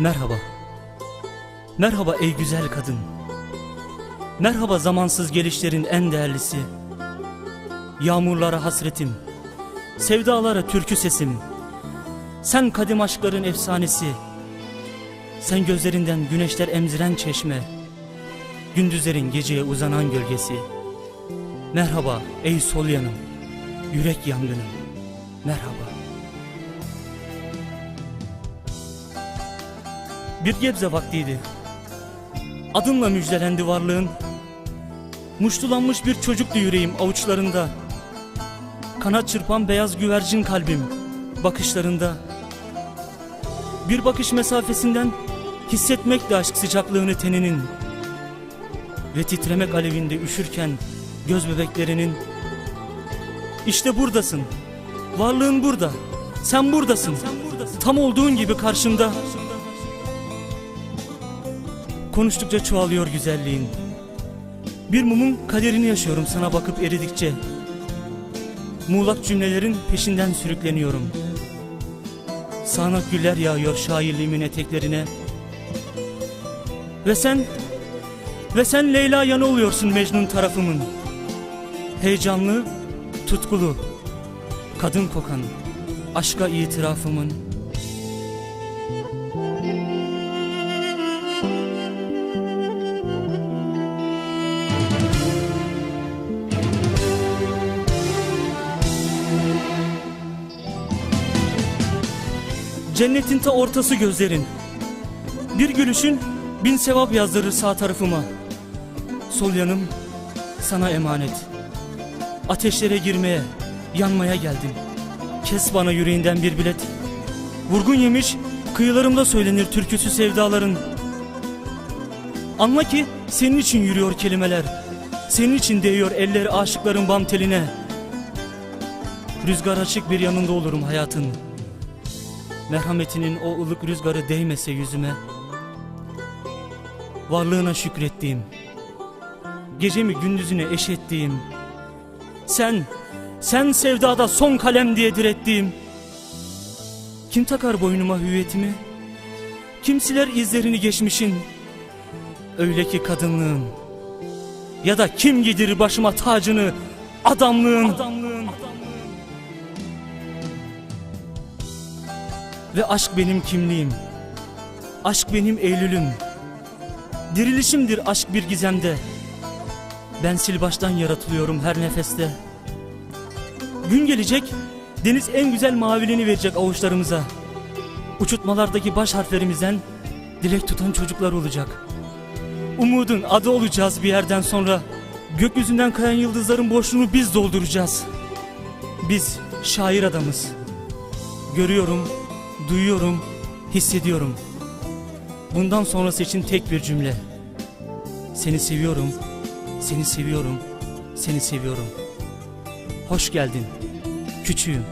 Merhaba. Merhaba ey güzel kadın. Merhaba zamansız gelişlerin en değerlisi. Yağmurlara hasretim. Sevdalara türkü sesim. Sen kadim aşkların efsanesi. Sen gözlerinden güneşler emziren çeşme. Gündüzlerin geceye uzanan gölgesi. Merhaba ey sol yanım. Yürek yangınım. Merhaba. Bir gebze vaktiydi. Adımla müjdelendi varlığın. Muştulanmış bir çocuktu yüreğim avuçlarında. Kanat çırpan beyaz güvercin kalbim bakışlarında. Bir bakış mesafesinden hissetmekti aşk sıcaklığını teninin. Ve titremek alevinde üşürken göz bebeklerinin. İşte buradasın. Varlığın burada. Sen buradasın. Tam olduğun gibi karşımda. Konuştukça çoğalıyor güzelliğin. Bir mumun kaderini yaşıyorum sana bakıp eridikçe. Muğlak cümlelerin peşinden sürükleniyorum. Sağanak güller yağıyor şairliğimin eteklerine. Ve sen, ve sen Leyla yanı oluyorsun Mecnun tarafımın. Heyecanlı, tutkulu, kadın kokan, aşka itirafımın. Cennetin ta ortası gözlerin. Bir gülüşün bin sevap yazdırır sağ tarafıma. Sol yanım sana emanet. Ateşlere girmeye, yanmaya geldim. Kes bana yüreğinden bir bilet. Vurgun yemiş, kıyılarımda söylenir türküsü sevdaların. Anla ki senin için yürüyor kelimeler. Senin için değiyor eller aşıkların bam teline. Rüzgar açık bir yanında olurum hayatın. Merhametinin o ılık rüzgarı değmese yüzüme Varlığına şükrettiğim Gecemi gündüzüne eş ettiğim Sen, sen sevdada son kalem diye direttiğim Kim takar boynuma hüviyetimi Kim siler izlerini geçmişin Öyle ki kadınlığın Ya da kim gidir başıma tacını Adamlığın, adamlığın. Ve aşk benim kimliğim. Aşk benim Eylül'üm. Dirilişimdir aşk bir gizemde. Ben sil baştan yaratılıyorum her nefeste. Gün gelecek, deniz en güzel maviliğini verecek avuçlarımıza. Uçutmalardaki baş harflerimizden dilek tutan çocuklar olacak. Umudun adı olacağız bir yerden sonra. Gökyüzünden kayan yıldızların boşluğunu biz dolduracağız. Biz şair adamız. Görüyorum, duyuyorum, hissediyorum. Bundan sonrası için tek bir cümle. Seni seviyorum, seni seviyorum, seni seviyorum. Hoş geldin, küçüğüm.